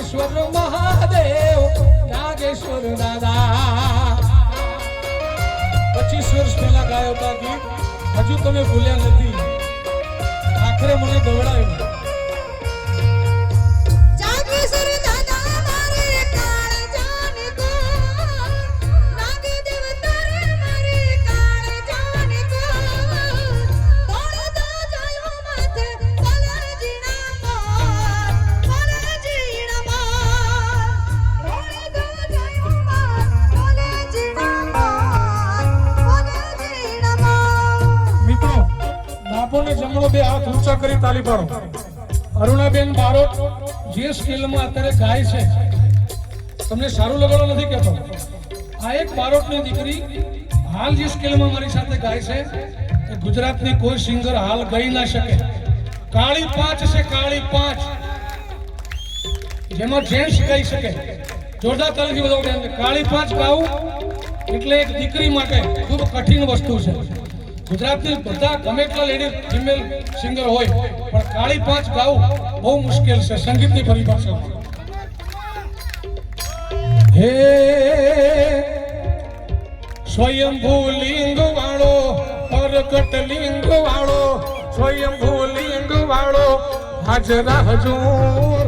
નાગેશ્વર મહાદેવ, નાગેશ્વર દાદા. પચીસ વર્ષ પહેલા ગાયો હતા ગીત, હજુ તમે ભૂલ્યા નથી. આખરે મને ગવડાવ્યું કરી તાલી પાડો. અરુણાબેન બારોટ જે સ્કેલમાં અત્યારે ગાય છે, તમને સારું લગાડો નથી કહેતો. આ એક બારોટની દીકરી હાલ જે સ્કેલમાં મારી સાથે ગાય છે, એ ગુજરાતની કોઈ સિંગર હાલ ગઈ ના શકે. કાળી પાંચ છે, કાળી પાંચ. જેમાં જેન્ટ્સ ગાઈ શકે. જોરદાર તાલીથી બધા કાળી પાંચ ગાવું એટલે એક દીકરી માટે ખૂબ કઠિન વસ્તુ છે. ગુજરાતની બધા ગમે એટલા લેડી ફિમેલ સિંગર હોય, પણ કાળી પાંચ ગાવું બહુ મુશ્કેલ છે. સંગીતની પરિભાષામાં હે સ્વયંભૂ લિંગ વાળો પ્રગટ લિંગ વાળો સ્વયંભૂ લિંગ વાળો હાજરા હજૂર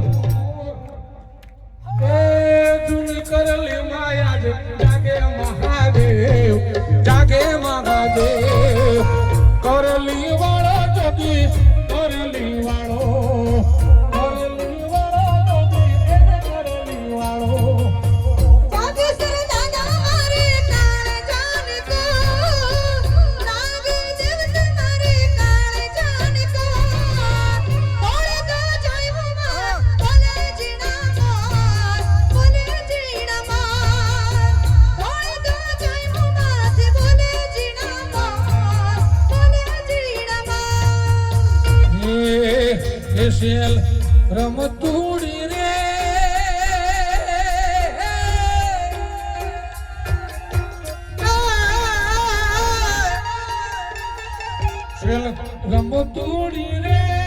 હે શેલ રમતુડી રે. રમતુડી રે.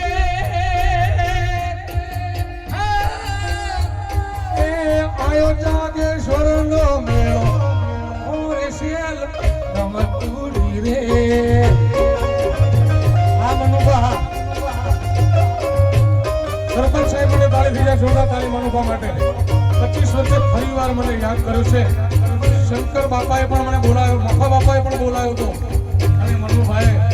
સરપંચ સાહેબ મને તાળી બીજા જોડા તાળી મનુભા માટે. પચીસ વર્ષે ફરી વાર મને યાદ કર્યો છે. શંકર બાપાએ પણ મને બોલાવ્યો, મફા બાપાએ પણ બોલાવ્યો હતો. અને મનુભાઈએ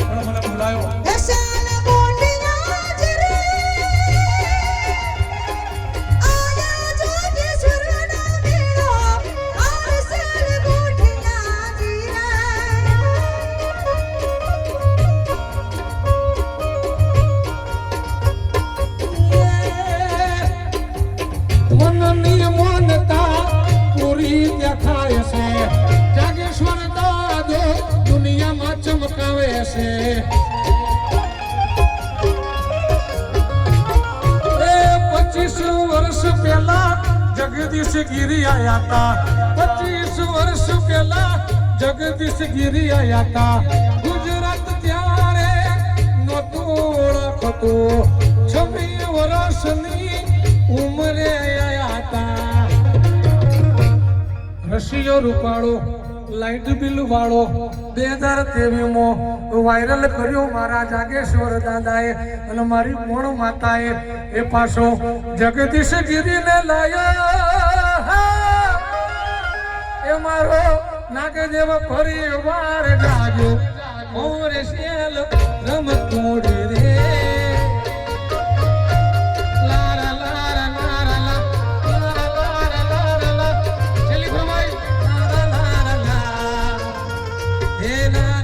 જગદીશ ગીરી આયા હતા. વર્ષ પહેલા જગદીશ ગીરી આયા ગુજરાત ત્યારે નહોતું ઓળખતું. છવ્વીસ વર્ષની રશિયો રૂપાળો લાઇટ બિલ વાળો. બે હજાર તેવીમાં વાયરલ કર્યો મારા જાગેશ્વર દાદાએ અને મારી મોણ માતાએ. એ પાછો જગદીશ ગીરીને લાયા. એ મારો નાગદેવ વાર જાગ્યો. મોરે શેલ રમતોડી રે. હે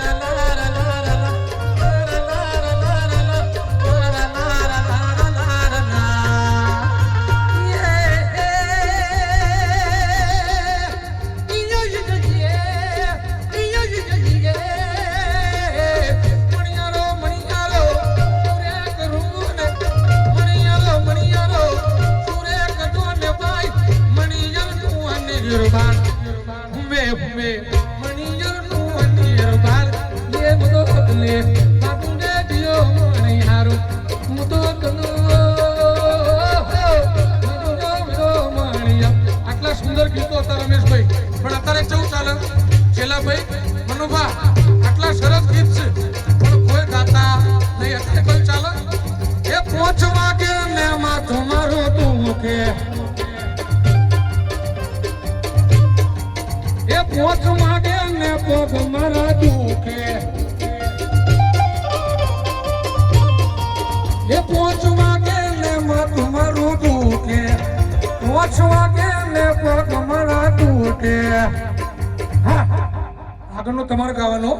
કે ભાઈ, મનુભા, આટલા સરસ ગીત છે. પણ કોઈ ગાતા નહીં. એટલે કોઈ ચાલે. એ પોચ વાગે ને માથું મારું તું મૂકે. એ પોચ વાગે ને પગ મારા દુખે. એ પોચ વાગે ને માથું મારું દુખે. પોચ વાગે ને પગ મારા દુખે. હા આગળનું તમારે ગાવાનું